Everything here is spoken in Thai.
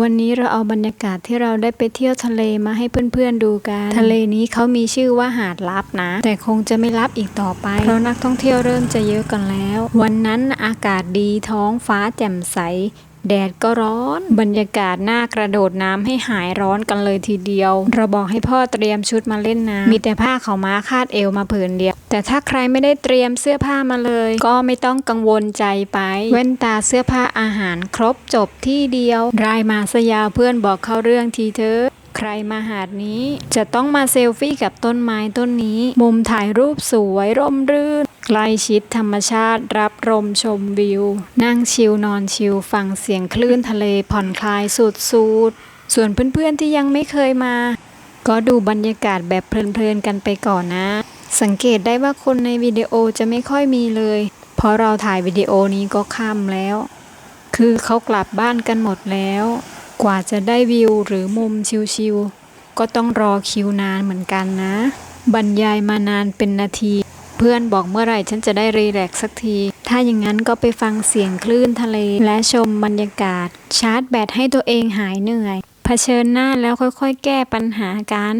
วันนี้เราเอาบรรยากาศที่เราได้ไปเที่ยวทะเลมาให้เพื่อนๆดูกัน ทะเลนี้เขามีชื่อว่าหาดลับนะ แต่คงจะไม่ลับอีกต่อไป เพราะนักท่องเที่ยวเริ่มจะเยอะกันแล้ว วันนั้นอากาศดีท้องฟ้าแจ่มใส แดดก็ร้อน บรรยากาศน่ากระโดดน้ำให้หายร้อนกันเลยทีเดียว เราบอกให้พ่อเตรียมชุดมาเล่นน้ำมีแต่ผ้าขาวม้าคาดเอวมาผืนเดียว แต่ถ้าใครไม่ได้เตรียมเสื้อผ้ามาเลย ก็ไม่ต้องกังวลใจไปแว่นตาเสื้อผ้าอาหารครบจบที่เดียว รายมาสยาเพื่อนบอกเข้าเรื่องทีเถอใครมาหาดนี้ จะต้องมาเซลฟี่กับต้นไม้ต้นนี้ มุมถ่ายรูปสวยร่มรื่นใกล้ชิดธรรมชาติรับลมชมวิว นั่งชิลนอนชิลฟังเสียงคลื่นทะเลผ่อนคลายสุดๆส่วนเพื่อนๆที่ยังไม่เคยมา ก็ดูบรรยากาศแบบเพลินๆกันไปก่อนนะ สังเกตได้ว่าคนในวิดีโอจะไม่ค่อยมีเลย เพราะเราถ่ายวิดีโอนี้ก็ค่ำแล้ว คือเขากลับบ้านกันหมดแล้ว กว่าจะได้วิวหรือมุมชิลๆก็ต้องรอคิวนานเหมือนกันนะ บรรยายมานานเป็นนาที เพื่อนบอกเมื่อไหร่ฉันจะได้รีแลกซ์สักที ถ้าอย่างนั้นก็ไปฟังเสียงคลื่นทะเล และชมบรรยากาศ ชาร์จแบตให้ตัวเองหายเหนื่อยเผชิญหน้าแล้วค่อยๆ แก้ปัญหากัน